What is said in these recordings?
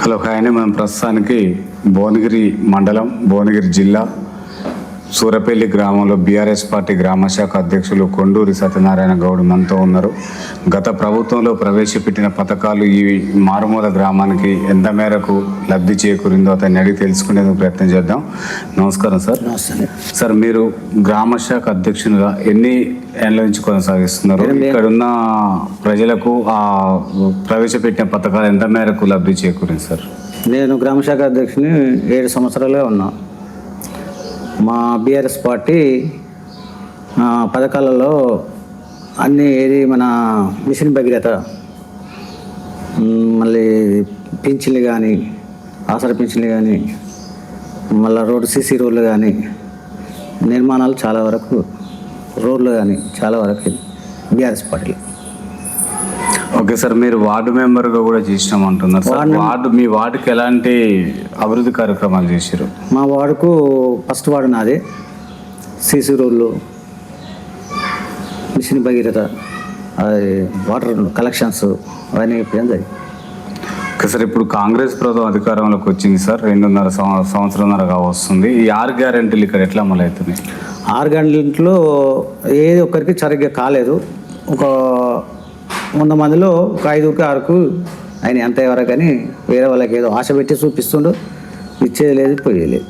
Hello hi మనం ప్రస్తుతానికి భువనగిరి మండలం భువనగిరి జిల్లా సూరపల్లి గ్రామంలో బీఆర్ఎస్ పార్టీ గ్రామ శాఖ అధ్యక్షులు కొండూరి సత్యనారాయణ గౌడ్ మనతో ఉన్నారు. గత ప్రభుత్వంలో ప్రవేశపెట్టిన పథకాలు ఈ మారుమూల గ్రామానికి ఎంత మేరకు లబ్ధి చేకూరిందో అతన్ని అడిగి తెలుసుకునేందుకు ప్రయత్నం చేద్దాం. నమస్కారం సార్. సార్ మీరు గ్రామ శాఖ అధ్యక్షునిగా ఎన్ని ఏళ్ళ నుంచి కొనసాగిస్తున్నారు? ఇక్కడ ఉన్న ప్రజలకు ఆ ప్రవేశపెట్టిన పథకాలు ఎంత మేరకు లబ్ధి చేకూరింది సార్? నేను గ్రామ శాఖ అధ్యక్షుని ఏడు సంవత్సరాలే ఉన్నా. మా బీఆర్ఎస్ పార్టీ పథకాలలో అన్ని ఏది మన మిషన్ భగీరథ మళ్ళీ పింఛన్లు కానీ ఆసర పింఛన్లు కానీ మళ్ళీ రోడ్డు సీసీ రోడ్లు కానీ నిర్మాణాలు చాలా వరకు రోడ్లు కానీ చాలా వరకు బీఆర్ఎస్ పార్టీలో. ఓకే సార్ మీరు వార్డు మెంబర్గా కూడా చేసినాం అంటున్నారు సార్. వార్డు మీ వార్డుకి ఎలాంటి అభివృద్ధి కార్యక్రమాలు చేశారు మా వార్డుకు ఫస్ట్ వార్డు నాది. సీసీ రోడ్లు మిషన్ భగీరథ అది వాటర్ కలెక్షన్స్ అవన్నీ జరిగింది ఓకే సార్ ఇప్పుడు కాంగ్రెస్ ప్రభుత్వం అధికారంలోకి వచ్చింది సార్. రెండున్నర సంవ- సంవత్సరంన్నరగా వస్తుంది ఈ ఆరు గ్యారెంటీలు ఇక్కడ ఎట్లా అమలు అవుతున్నాయి ఆరు గంటలలో ఏది ఒక్కరికి సరిగ్గా కాలేదు. ఒక వంద మందిలో ఒక ఐదుకి ఆరుకు ఆయన ఎంత ఎవరో కానీ వేరే వాళ్ళకి ఏదో ఆశ పెట్టి చూపిస్తుండు. ఇచ్చేది లేదు పోయేది.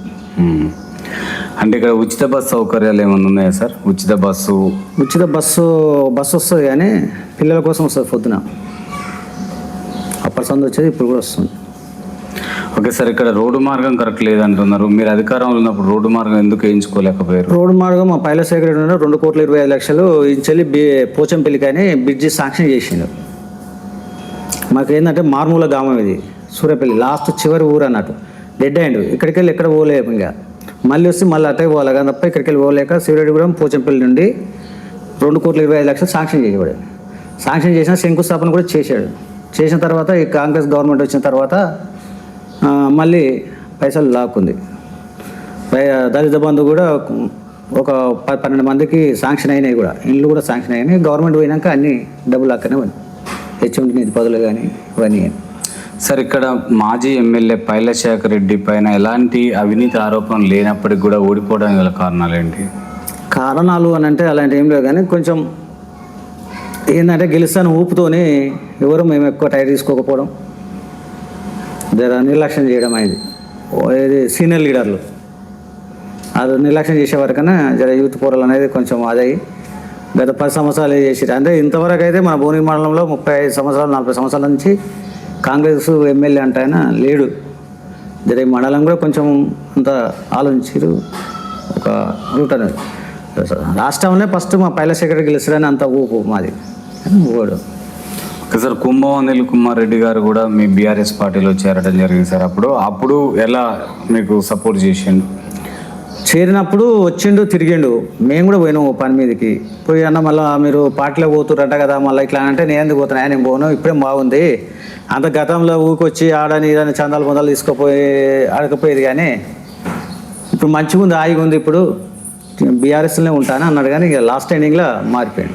అంటే ఇక్కడ ఉచిత బస్ సౌకర్యాలు ఏమైనా ఉన్నాయా సార్? ఉచిత బస్సు? ఉచిత బస్సు బస్సు వస్తుంది కానీ పిల్లల కోసం వస్తుంది పొద్దున. అప్పటి సంది వచ్చేది ఇప్పుడు కూడా వస్తుంది. ఓకే సార్ ఇక్కడ రోడ్డు మార్గం కరెక్ట్ లేదంటున్నారు. మీరు అధికారంలో ఉన్నప్పుడు రోడ్డు మార్గం ఎందుకు వేయించుకోలేకపోయారు? రోడ్డు మార్గం మా పైల సెక్రటరీ రెండు కోట్ల ఇరవై ఐదు లక్షలు ఇంచెల్లి పోచంపల్లి కానీ బ్రిడ్జి శాంక్షన్ చేసిండు. మాకు ఏంటంటే మారుమూల గ్రామం ఇది సూర్యపల్లి లాస్ట్ చివరి ఊరు అన్నట్టు. డెడ్ అయిండ్ ఇక్కడికి వెళ్ళి ఎక్కడ పోలేము ఇంకా. మళ్ళీ వస్తే మళ్ళీ అట్టే పోవాలి. కానీ తప్ప ఇక్కడికి వెళ్ళి పోలేక శివరెడ్డిగూడెం పోచంపల్లి నుండి రెండు కోట్ల ఇరవై ఐదు లక్షలు శాంక్షన్ చేయబడి. శాంక్షన్ చేసిన శంకుస్థాపన కూడా చేశాడు. చేసిన తర్వాత ఈ కాంగ్రెస్ గవర్నమెంట్ వచ్చిన తర్వాత మళ్ళీ పైసలు లాక్కుంది. పై- దళిత బంధు కూడా ఒక పన్నెండు మందికి శాంక్షన్ అయినాయి కూడా. ఇండ్లు కూడా శాంక్షన్ అయినాయి. గవర్నమెంట్ పోయినాక అన్ని డబ్బులు అక్కనే ఉన్నాయి హెచ్ఎండి నిధి పదులు కానీ ఇవన్నీ సార్ ఇక్కడ మాజీ ఎమ్మెల్యే పైలశేఖర్ రెడ్డి పైన ఎలాంటి అవినీతి ఆరోపణలు లేనప్పటికీ కూడా ఓడిపోవడానికి గల కారణాలు ఏంటి? కారణాలు అని అంటే అలాంటి ఏం లేవు కానీ కొంచెం ఏంటంటే గెలుస్తాను ఊపుతోని ఎవరు మేము ఎక్కువ టైర్ తీసుకోకపోవడం జర నిర్లక్ష్యం చేయడం అయింది. ఇది సీనియర్ లీడర్లు. అది నిర్లక్ష్యం చేసే వరకనే జర యూత్ పోరలు అనేది కొంచెం అదయ్యి గత పది సంవత్సరాలు చేసారు అంటే ఇంతవరకు అయితే మన భువనగిరి మండలంలో ముప్పై ఐదు సంవత్సరాలు నలభై సంవత్సరాల నుంచి కాంగ్రెస్ ఎమ్మెల్యే అంటే ఆయన లేడు. జర ఈ మండలం కూడా కొంచెం అంత ఆలోచించారు ఒక రూట్ అనేది. రాష్ట్రంలో ఫస్ట్ మా పైల సెక్రటరీ గెలిచారని అంత ఊపు మాది. ఊడు సార్ కుంభం అనిల్ కుమార్ రెడ్డి గారు కూడా మీ బీఆర్ఎస్ పార్టీలో చేరడం జరిగింది సార్. అప్పుడు అప్పుడు ఎలా మీకు సపోర్ట్ చేసిండు? చేరినప్పుడు వచ్చిండు తిరిగిండు. మేము కూడా పోయినాం ఓ పని మీదకి. పోయి అన్న మళ్ళీ మీరు పార్టీలో పోతురంట కదా మళ్ళీ ఇట్లా అంటే నేను ఎందుకు పోతున్నా? నేను పోను ఇప్పుడే బాగుంది. అంత గతంలో ఊకొచ్చి ఆడని ఇదని చందాలు పొందాలు తీసుకుపోయి అడగపోయేది కానీ ఇప్పుడు మంచిగా ఉంది హాయిగా ఉంది ఇప్పుడు. బీఆర్ఎస్లోనే ఉంటాను అన్నాడు కానీ ఇక లాస్ట్ ఎండింగ్లో మారిపోయాడు.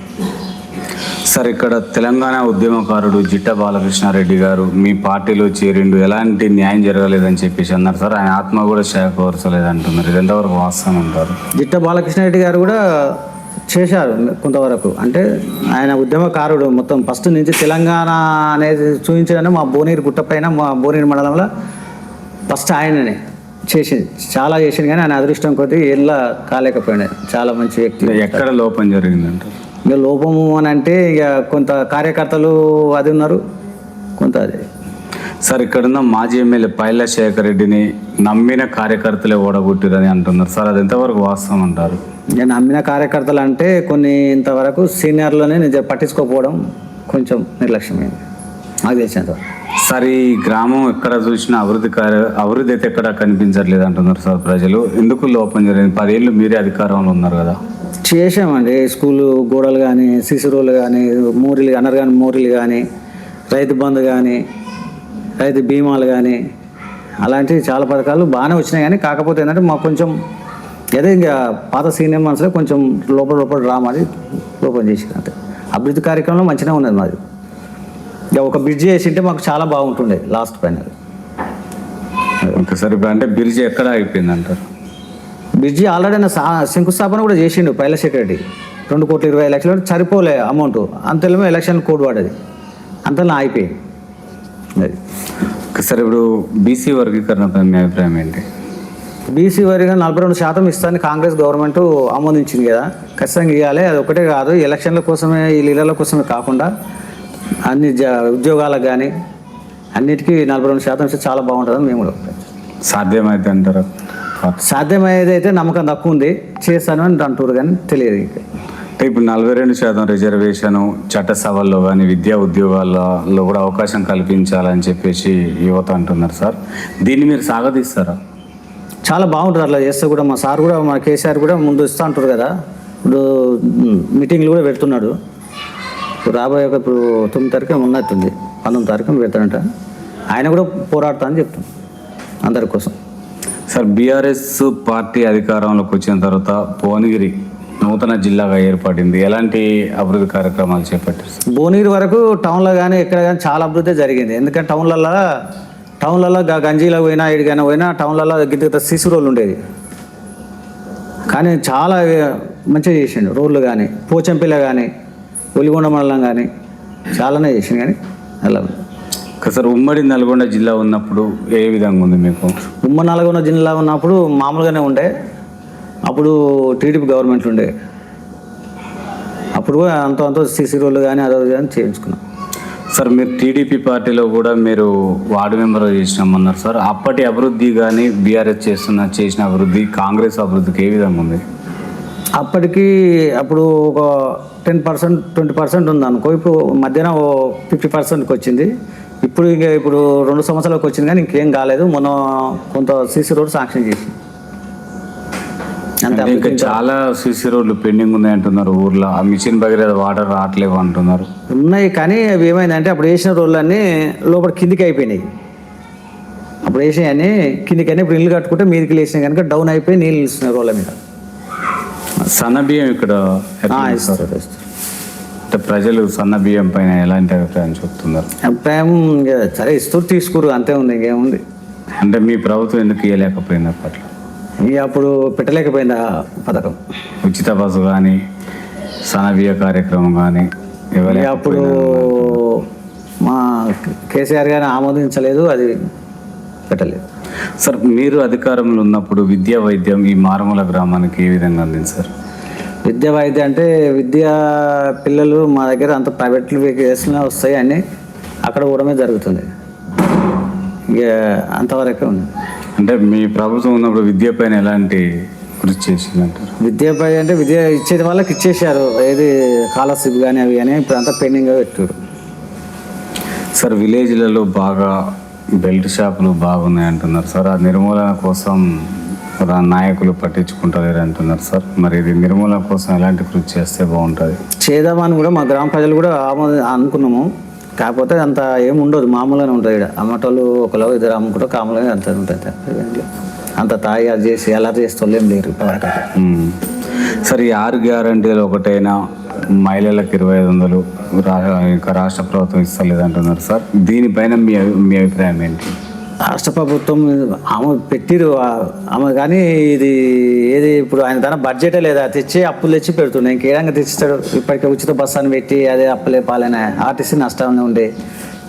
సార్ ఇక్కడ తెలంగాణ ఉద్యమకారుడు జిట్ట బాలకృష్ణారెడ్డి గారు మీ పార్టీలో చేరిండు. ఎలాంటి న్యాయం జరగలేదని చెప్పేసి అన్నారు సార్. ఆయన ఆత్మ కూడా శాఖవరసలేదు అంటున్నారు ఇది ఎంతవరకు వాస్తవం అంటారు? జిట్ట బాలకృష్ణారెడ్డి గారు కూడా చేశారు కొంతవరకు. అంటే ఆయన ఉద్యమకారుడు మొత్తం ఫస్ట్ నుంచి తెలంగాణ అనేది చూపించడానికి మా భువనగిరి గుట్ట పైన మా భువనగిరి మండలంలో ఫస్ట్ ఆయననే చేసింది చాలా చేసింది కానీ ఆయన అదృష్టం కొద్దీ ఏళ్ళ కాలేకపోయినాయి. చాలా మంచి వ్యక్తి. ఎక్కడ లోపం జరిగిందంటారు? ఇక లోపము అని అంటే ఇక కొంత కార్యకర్తలు అది ఉన్నారు కొంత అది. సార్ ఇక్కడున్న మాజీ ఎమ్మెల్యే పైల శేఖర్ రెడ్డిని నమ్మిన కార్యకర్తలే ఓడగొట్టిరని అంటున్నారు. సార్ అది ఎంతవరకు వాస్తవం అంటారు? నేను నమ్మిన కార్యకర్తలు అంటే కొన్ని ఇంతవరకు సీనియర్లోనే నేను పట్టించుకోకపోవడం కొంచెం నిర్లక్ష్యమైంది. నాకు తెలిసినంత. సార్ ఈ గ్రామం ఎక్కడ చూసినా అభివృద్ధి కార్య అభివృద్ధి అయితే ఎక్కడ కనిపించట్లేదు అంటున్నారు సార్ ప్రజలు. ఎందుకు లోపం జరిగింది? పదేళ్ళు మీరే అధికారంలో ఉన్నారు కదా. చేసామండి స్కూలు గోడలు కానీ సిసి రోడ్లు కానీ మోరీలు అనర్ కానీ మోరీలు కానీ రైతు బంధు కానీ రైతు బీమాలు కానీ అలాంటివి చాలా పథకాలు బాగానే వచ్చినాయి. కానీ కాకపోతే ఏంటంటే మాకు కొంచెం అదే ఇంకా పాత సీనియర్ మనసులో కొంచెం లోపల లోపల డ్రామాది లోపల చేసి అంతే. అభివృద్ధి కార్యక్రమంలో మంచిగా ఉన్నది మాది. ఇక ఒక బ్రిడ్జ్ వేసింటే మాకు చాలా బాగుంటుండే లాస్ట్ పైన. ఓకే అంటే బ్రిడ్జ్ ఎక్కడ అయిపోయింది అంటారు బ్రిడ్జి ఆల్రెడీ ఆయన శంకుస్థాపన కూడా చేసిండు పైల సెక్రటరీ. రెండు కోట్ల ఇరవై లక్షలు సరిపోలే అమౌంట్. అంతలో ఎలక్షన్ కోడ్ పడ్డది అంతలో అయిపోయింది సార్ ఇప్పుడు బీసీ వర్గీకరణపై మీ అభిప్రాయం ఏంటి? బీసీ వారిగా నలభై రెండు శాతం ఇస్తాను కాంగ్రెస్ గవర్నమెంట్ ఆమోదించింది కదా. ఖచ్చితంగా ఇవ్వాలి అది ఒకటే కాదు ఎలక్షన్ల కోసమే ఈ లీలల కోసమే కాకుండా అన్ని జ ఉద్యోగాలకు కానీ అన్నిటికీ నలభై రెండు శాతం ఇస్తే చాలా బాగుంటుందని మేము కూడా సాధ్యమైతే అంటారా? సాధ్యమయ్యేది అయితే నమ్మకం తక్కువ ఉంది చేస్తాను అని అంటారు కానీ తెలియదు అంటే ఇప్పుడు నలభై రెండు శాతం రిజర్వేషన్ చట్టసభల్లో కానీ విద్యా ఉద్యోగాల్లో కూడా అవకాశం కల్పించాలని చెప్పేసి యువత అంటున్నారు సార్. దీన్ని మీరు సాగదీస్తారా? చాలా బాగుంటుంది అట్లా చేస్తే కూడా. మా సార్ కూడా మా కేసీఆర్ కూడా ముందు ఇస్తా అంటారు కదా. ఇప్పుడు మీటింగ్లు కూడా పెడుతున్నాడు. ఇప్పుడు రాబోయే ఒక ఇప్పుడు తొమ్మిది తారీఖు ఉన్నట్టుంది. పంతొమ్మిది తారీఖు పెడతాడంట. ఆయన కూడా పోరాడతా అని చెప్తాను అందరి కోసం. సార్ బీఆర్ఎస్ పార్టీ అధికారంలోకి వచ్చిన తర్వాత భువనగిరి నూతన జిల్లాగా ఏర్పడింది. ఎలాంటి అభివృద్ధి కార్యక్రమాలు చేపట్టారు భువనగిరి వరకు టౌన్లో కానీ ఎక్కడ కానీ చాలా అభివృద్ధి జరిగింది. ఎందుకంటే టౌన్లలో టౌన్లలో గంజీలో పోయినా ఎడికైనా పోయినా టౌన్లలో గిద్ద సీసీ రోడ్లు ఉండేది కానీ చాలా మంచిగా చేసిండు. రోడ్లు కానీ పోచంపిల్ల కానీ ఒలిగొండ మండలం కానీ చాలానే చేసిండు కానీ అలా. సార్ ఉమ్మడి నల్గొండ జిల్లా ఉన్నప్పుడు ఏ విధంగా ఉంది మీకు? ఉమ్మ నల్గొండ జిల్లా ఉన్నప్పుడు మామూలుగానే ఉండే. అప్పుడు టీడీపీ గవర్నమెంట్ ఉండే. అప్పుడు కూడా అంత అంత సీసీ రోడ్లు కానీ అదో కానీ చేయించుకున్నాం. సార్ మీరు టీడీపీ పార్టీలో కూడా మీరు వార్డు మెంబర్ చేసినామన్నారు సార్. అప్పటి అభివృద్ధి కానీ బీఆర్ఎస్ చేస్తున్న చేసిన అభివృద్ధి కాంగ్రెస్ అభివృద్ధికి ఏ విధంగా ఉంది? అప్పటికి అప్పుడు ఒక టెన్ పర్సెంట్ ట్వంటీ పర్సెంట్ ఉంది అనుకో ఇప్పుడు మధ్యాహ్నం ఓ ఫిఫ్టీ పర్సెంట్కి వచ్చింది. ఇప్పుడు ఇంకా ఇప్పుడు రెండు సంవత్సరాలకు వచ్చింది కానీ ఇంకేం కాలేదు. మొన్న కొంత సీసీ రోడ్ శాంక్షన్ చేసి. అంటే ఇంకా చాలా సీసీ రోడ్లు పెండింగ్ ఉన్నాయి అంటున్నారు ఊర్లో. ఆ మిషన్ భగీరథ వాటర్ రావట్లేవు అంటున్నారు. ఉన్నాయి కానీ అవి ఏమైందంటే అప్పుడు వేసిన రోడ్లన్నీ లోపల కిందికి అయిపోయినాయి. అప్పుడు వేసినాయని కిందికి అని ఇప్పుడు ఇల్లు కట్టుకుంటే మీదకి లేచినాయి కనుక డౌన్ అయిపోయి నీళ్ళు నిలుస్తున్నాయి రోడ్ల మీద. సన్న బియ్యం ఇక్కడ? ఇస్తారు. ప్రజలు సన్న బియ్యం పైన ఎలాంటి అభిప్రాయం చెప్తున్నారు? అభిప్రాయం సరే ఇస్తారు తీసుకురు అంతే ఉంది ఇంకేముంది. అంటే మీ ప్రభుత్వం ఎందుకు ఇవ్వలేకపోయింది అప్పట్లో? ఇక అప్పుడు పెట్టలేకపోయింది ఆ పథకం? ఉచిత బస్సు కానీ సన్న బియ్య కార్యక్రమం కానీ ఇక ఇవ్వలేకపోయినా అప్పుడు మా కేసీఆర్ గారిని ఆమోదించలేదు అది పెట్టలేదు. సార్ మీరు అధికారంలో ఉన్నప్పుడు విద్యా వైద్యం ఈ మారుమూల గ్రామానికి ఏ విధంగా అందింది సార్? విద్య వైద్య అంటే విద్యా పిల్లలు మా దగ్గర అంత ప్రైవేట్ వేసిన వస్తాయి అన్నీ అక్కడ కూడా జరుగుతుంది. ఇక అంతవరకే ఉంది. అంటే మీ ప్రభుత్వం ఉన్నప్పుడు విద్య పైన ఎలాంటి కృషి చేసిందంటారు? విద్యపై అంటే విద్య ఇచ్చేది వాళ్ళకి ఇచ్చేసారు ఏది స్కాలర్షిప్ కానీ అవి కానీ ఇప్పుడు అంతా పెండింగ్ పెట్టారు. సార్ విలేజ్లలో బాగా బెల్ట్ షాపులు బాగున్నాయి అంటున్నారు సార్ ఆ నిర్మూలన కోసం నాయకులు పట్టించుకుంటలేరు అంటున్నారు సార్. మరి ఇది నిర్మూలన కోసం ఎలాంటి కృషి చేస్తే బాగుంటుంది? చేద్దామని కూడా మా గ్రామ ప్రజలు కూడా ఆమోద అనుకున్నాము. కాకపోతే అంత ఏమి ఉండదు మామూలుగానే ఉంటుంది ఇక్కడ అమ్మటోళ్ళు ఒకలో ఇద్దరు అమ్ముకుంటూ కామలుగా అంత ఉంటుంది. అంత తాగి అది చేసి అలా చేస్తే లేరు. సార్ ఈ ఆరు గ్యారంటీలు ఒకటైనా మహిళలకు ఇరవై ఐదు వందలు ఇంకా రాష్ట్ర ప్రభుత్వం ఇస్తలేదు అంటున్నారు సార్. దీనిపైన మీ మీ అభిప్రాయం ఏంటి? రాష్ట్ర ప్రభుత్వం ఆమె పెట్టిరు ఆమె కానీ ఇది ఏది ఇప్పుడు ఆయన తన బడ్జెటే లేదా తెచ్చి అప్పులు తెచ్చి పెడుతున్నాయి ఇంకే విధంగా తెచ్చిస్తాడు? ఇప్పటికే ఉచిత బస్సు అని పెట్టి అదే అప్పులే పాలన ఆర్టీసీ నష్టం ఉండే.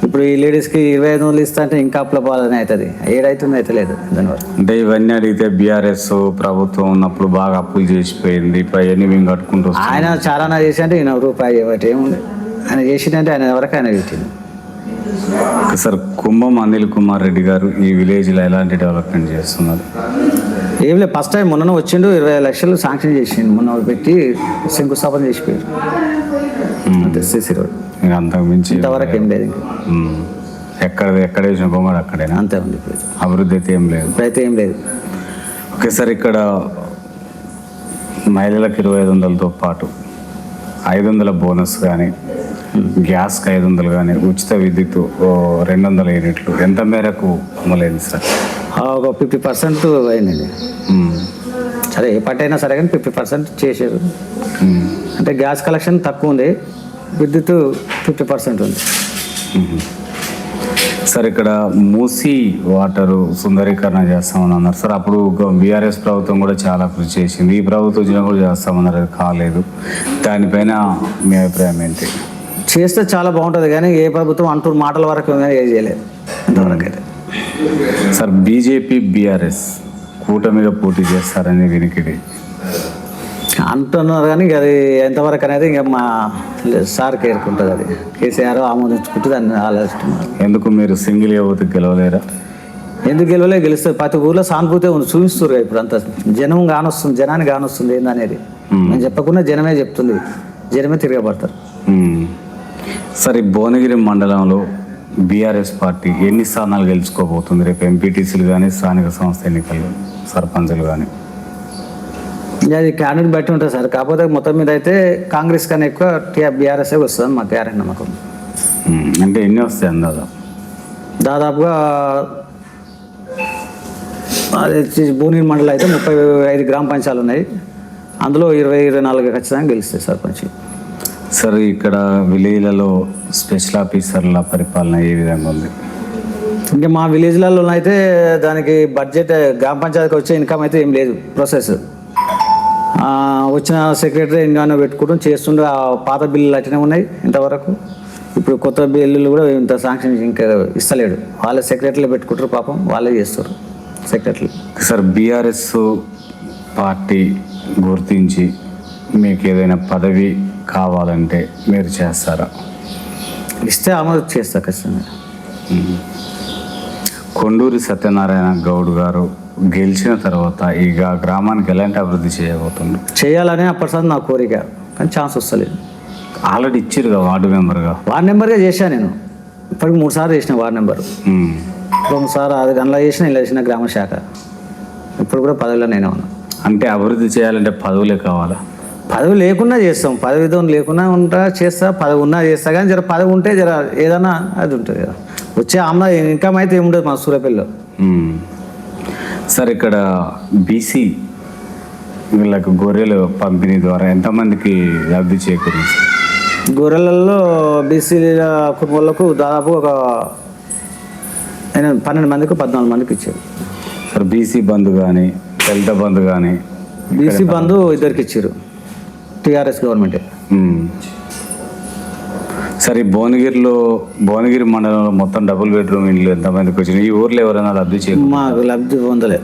ఇప్పుడు ఈ లేడీస్కి ఇరవై ఐదు వందలు ఇస్తా అంటే ఇంకా అప్పుల పాలన అవుతుంది. ఏడైతుంది అయితే లేదు దానివల్ల అంటే ఇవన్నీ అడిగితే బీఆర్ఎస్ ప్రభుత్వం ఉన్నప్పుడు బాగా అప్పులు చేసిపోయింది. ఇప్పుడు అవన్నీ మేము కట్టుకుంటూ. ఆయన చాలానా చేసి అంటే ఈయన రూపాయి ఇవ్వటి ఏముంది? ఆయన చేసిందంటే ఆయన ఎవరికి ఆయన పెట్టింది సార్ కుంభం అనిల్ కుమార్ రెడ్డి గారు ఈ విలేజ్లో ఎలాంటి డెవలప్మెంట్ చేస్తున్నారు? ఏం లేదు ఫస్ట్ టైం మొన్న వచ్చిండు ఇరవై లక్షలు శాంక్షన్ చేసిండు మొన్న పెట్టి శంకుస్థాపన చేసిపోయారు. అంతే సిసి రోడ్ ఇంకా అంతకు మించి ఇంతవరకు ఏం లేదు. ఎక్కడ ఎక్కడ వేసిన బొమ్మడు అక్కడేనా? అంతే ఉంది ఇప్పుడు. అభివృద్ధి అయితే ఏం లేదు. ఇప్పుడైతే ఏం లేదు. ఓకే సార్ ఇక్కడ మహిళలకు ఇరవై ఐదు వందలతో పాటు ఐదు వందల బోనస్ కానీ గ్యాస్కి ఐదు వందలు కానీ ఉచిత విద్యుత్ రెండు వందల యూనిట్లు. ఎంత మేరకు అమలైంది సార్? ఒక ఫిఫ్టీ పర్సెంట్ అయిందండి. మ్మ్. సరే ఏ పార్టీ అయినా సరే కానీ ఫిఫ్టీ పర్సెంట్ చేశారు. అంటే గ్యాస్ కలెక్షన్ తక్కువ ఉంది. విద్యుత్ ఫిఫ్టీ పర్సెంట్ ఉంది. సార్ ఇక్కడ మూసి వాటర్ సుందరీకరణ చేస్తామని అన్నారు సార్ అప్పుడు బీఆర్ఎస్ ప్రభుత్వం కూడా చాలా కృషి చేసింది. ఈ ప్రభుత్వం వచ్చినా కూడా చేస్తామన్నారు. కాలేదు. దానిపైన మీ అభిప్రాయం ఏంటి? చేస్తే చాలా బాగుంటుంది కానీ ఏ ప్రభుత్వం అంటూ మాటల వరకు ఏం చేయలేదు ఇంతవరకు అయితే. సార్ బీజేపీ బీఆర్ఎస్ కూటమిగా పోటీ చేస్తారని వినికిడి. అంటున్నారు కానీ అది ఎంతవరకు అనేది ఇంకా మా సార్ కేరుకుంటుంది అది. కేసీఆర్ ఆమోదించుకుంటే దాన్ని ఆలోచిస్తున్నారు. ఎందుకు మీరు సింగిల్ యువతకు గెలవలేరా? ఎందుకు గెలవలే? గెలుస్తుంది ప్రతి ఊర్లో సానుభూతి ఉంది చూపిస్తారు ఇప్పుడు అంతా. జనం కానొస్తుంది జనాన్ని కానొస్తుంది ఏందనేది. నేను చెప్పకుండా జనమే చెప్తుంది జనమే తిరగబడతారు. సార్ ఈ భువనగిరి మండలంలో బీఆర్ఎస్ పార్టీ ఎన్ని స్థానాలు గెలుచుకోబోతుంది? రేపు ఎంపీటీసీలు కానీ స్థానిక సంస్థ ఎన్నికలు సర్పంచులు కానీ అది క్యాండిడేట్ బట్టి ఉంటుంది సార్. కాకపోతే మొత్తం మీద అయితే కాంగ్రెస్ కన్నా ఎక్కువ టీఆర్ బీఆర్ఎస్ఏ వస్తుంది మా గ్యారెంటీ నమ్మకం. మ్మ్. అంటే ఎన్ని వస్తాయి అందాదా దాదాపుగా అది భువనగిరి మండలం అయితే ముప్పై ఐదు గ్రామ పంచాయతీలు ఉన్నాయి. అందులో ఇరవై ఇరవై నాలుగు ఖచ్చితంగా గెలుస్తాయి సర్పంచ్. సార్ ఇక్కడ విలేజ్లలో స్పెషల్ ఆఫీసర్ల పరిపాలన ఏ విధంగా ఉంది? ఇంకా మా విలేజ్లలో అయితే దానికి బడ్జెట్ గ్రామ పంచాయతీకి వచ్చే ఇన్కమ్ అయితే ఏం లేదు ప్రాసెస్. వచ్చిన సెక్రటరీ ఇంకా పెట్టుకోవడం చేస్తుండే ఆ పాత బిల్లులు అట్లనే ఉన్నాయి ఇంతవరకు. ఇప్పుడు కొత్త బిల్లులు కూడా ఇంత శాంక్షన్ ఇంకా ఇస్తలేడు. వాళ్ళే సెక్రటరీలు పెట్టుకుంటారు పాపం వాళ్ళే చేస్తారు సెక్రటరీ. సార్ బీఆర్ఎస్ పార్టీ గుర్తించి మీకు ఏదైనా పదవి కావాలంటే మీరు చేస్తారా? ఇస్తే ఆమోదం చేస్తా ఖచ్చితంగా. కొండూరి సత్యనారాయణ గౌడ్ గారు గెలిచిన తర్వాత ఇక గ్రామానికి ఎలాంటి అభివృద్ధి చేయబోతుంది చేయాలనే అప్పటిసారి నా కోరిక కానీ ఛాన్స్ వస్తలేదు. ఆల్రెడీ ఇచ్చిరుగా వార్డు మెంబర్గా? వార్డ్ నెంబర్గా చేశాను నేను. ఇప్పటికి మూడు సార్లు చేసిన వార్డ్ నెంబర్ మ్మ్. రెండు సార్లు అది గంటల చేసిన ఇలా చేసిన గ్రామ శాఖ. ఇప్పుడు కూడా పదవిలో నేనే ఉన్నా. అంటే అభివృద్ధి చేయాలంటే పదవులే కావాలా? పదవి లేకున్నా చేస్తాం. పదవితో లేకున్నా ఉంటా చేస్తా పదవి ఉన్నా చేస్తా. కానీ జర పదవి ఉంటే జర ఏదన్నా అది ఉంటుంది కదా. వచ్చే ఆమ్లా ఇన్కమ్ అయితే ఏముండదు మా సూర్యపల్లిలో. సార్ ఇక్కడ బీసీ వీళ్ళకు గొర్రెలు పంపిణీ ద్వారా ఎంతమందికి లబ్ధి చేకూరింది? గొర్రెలలో బీసీ కుటుంబాలకు దాదాపు ఒక పన్నెండు మందికి పద్నాలుగు మందికి ఇచ్చారు. సార్ బీసీ బంధు కానీ దళిత బంధు కానీ బీసీ బంధు ఇద్దరికి ఇచ్చారు. TRS government. సార్ భువనగిరిలో భువనగిరి మండలంలో మొత్తం డబుల్ బెడ్రూమ్ ఇల్లు ఎంతమందికి వచ్చినాయి? ఈ ఊర్లో ఎవరైనా లబ్ధి చేయ మాకు లబ్ధి పొందలే.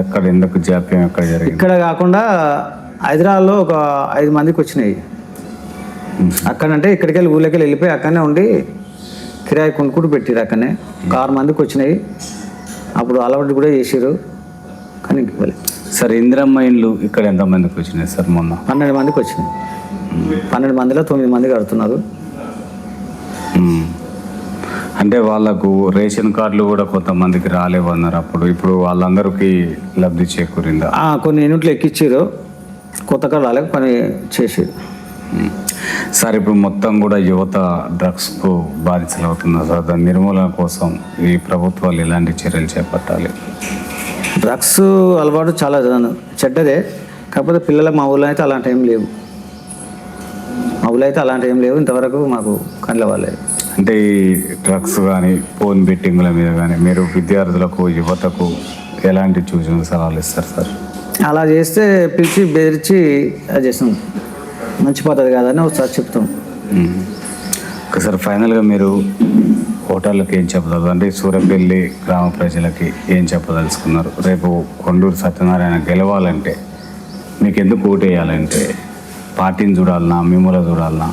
ఎక్కడ ఎందుకు జాప్యం ఎక్కడ జరిగింది? ఇక్కడ కాకుండా హైదరాబాద్లో ఒక ఐదు మందికి వచ్చినాయి. అక్కడంటే ఇక్కడికి వెళ్ళి ఊళ్ళకి వెళ్ళి వెళ్ళిపోయి అక్కడనే ఉండి కిరాయి కొనుక్కుంటూ పెట్టారు అక్కడనే. ఒక ఆరు మందికి వచ్చినాయి. అప్పుడు అలవాటు కూడా చేసారు ఇవ్వలేదు సార్ ఇందిరమ్మ ఇండ్లు ఇక్కడ ఎంతమందికి వచ్చినాయి సార్ మొన్న? పన్నెండు మందికి వచ్చినాయి. పన్నెండు మందిలో తొమ్మిది మంది కడుతున్నారు. అంటే వాళ్ళకు రేషన్ కార్డులు కూడా కొంతమందికి రాలేవన్నారు అప్పుడు. ఇప్పుడు వాళ్ళందరికీ లబ్ధి చేకూరిందా? కొన్ని యూనిట్లు ఎక్కిచ్చారు కొత్తగా రాలేక పని మ్మ్. సార్ ఇప్పుడు మొత్తం కూడా యువత డ్రగ్స్కు బాధితులు అవుతున్నారు సార్. దాని నిర్మూలన కోసం ఈ ప్రభుత్వాలు ఎలాంటి చర్యలు చేపట్టాలి? డ్రగ్స్ అలవాటు చాలా చెడ్డదే. కాకపోతే పిల్లల మా ఊళ్ళో అయితే అలాంటి ఏం లేవు. మా ఊళ్ళో అయితే అలాంటి ఏం లేవు. ఇంతవరకు మాకు కండ్ల వాళ్ళే. అంటే ఈ డ్రగ్స్ కానీ ఫోన్ బెట్టింగ్ల మీద కానీ మీరు విద్యార్థులకు యువతకు ఎలాంటి సూచనలు సలహాలు ఇస్తారు సార్? అలా చేస్తే పిలిచి బెదిరించి అది చేస్తాం. మంచి పద్ధతి కాదని ఒకసారి చెప్తాం. మ్మ్. ఓకే సార్ ఫైనల్గా మీరు ఓటర్లకు ఏం చెప్పదలు అంటే సూరపల్లి గ్రామ ప్రజలకి ఏం చెప్పదలుచుకున్నారు? రేపు కొండూరు సత్యనారాయణ గెలవాలంటే మీకు ఎందుకు ఓటు వేయాలంటే? పార్టీని చూడాలన్నా మిమ్మల్ని చూడాలన్నా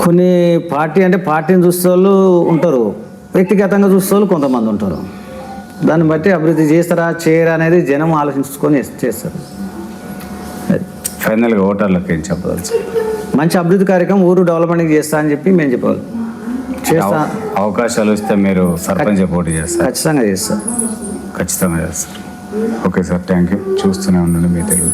కొన్ని పార్టీ అంటే పార్టీని చూసే వాళ్ళు ఉంటారు. వ్యక్తిగతంగా చూసే వాళ్ళు కొంతమంది ఉంటారు. దాన్ని బట్టి అభివృద్ధి చేస్తారా చేయరా అనేది జనం ఆలోచించుకొని చేస్- చేస్తారు. ఫైనల్గా ఓటర్లకు ఏం చెప్పదలుచు మంచి అభివృద్ధి కార్యక్రమం ఊరు డెవలప్మెంట్ చేస్తా అని చెప్పి మేము చెప్పాలి. చేస్తా. అవకాశాలు వస్తే మీరు సర్పంచ్ పోటీ చేస్తారు. ఖచ్చితంగా చేస్తా. ఖచ్చితంగా చేస్తారు. Okay sir thank you. చూస్తూనే ఉండండి మీ తెలుగు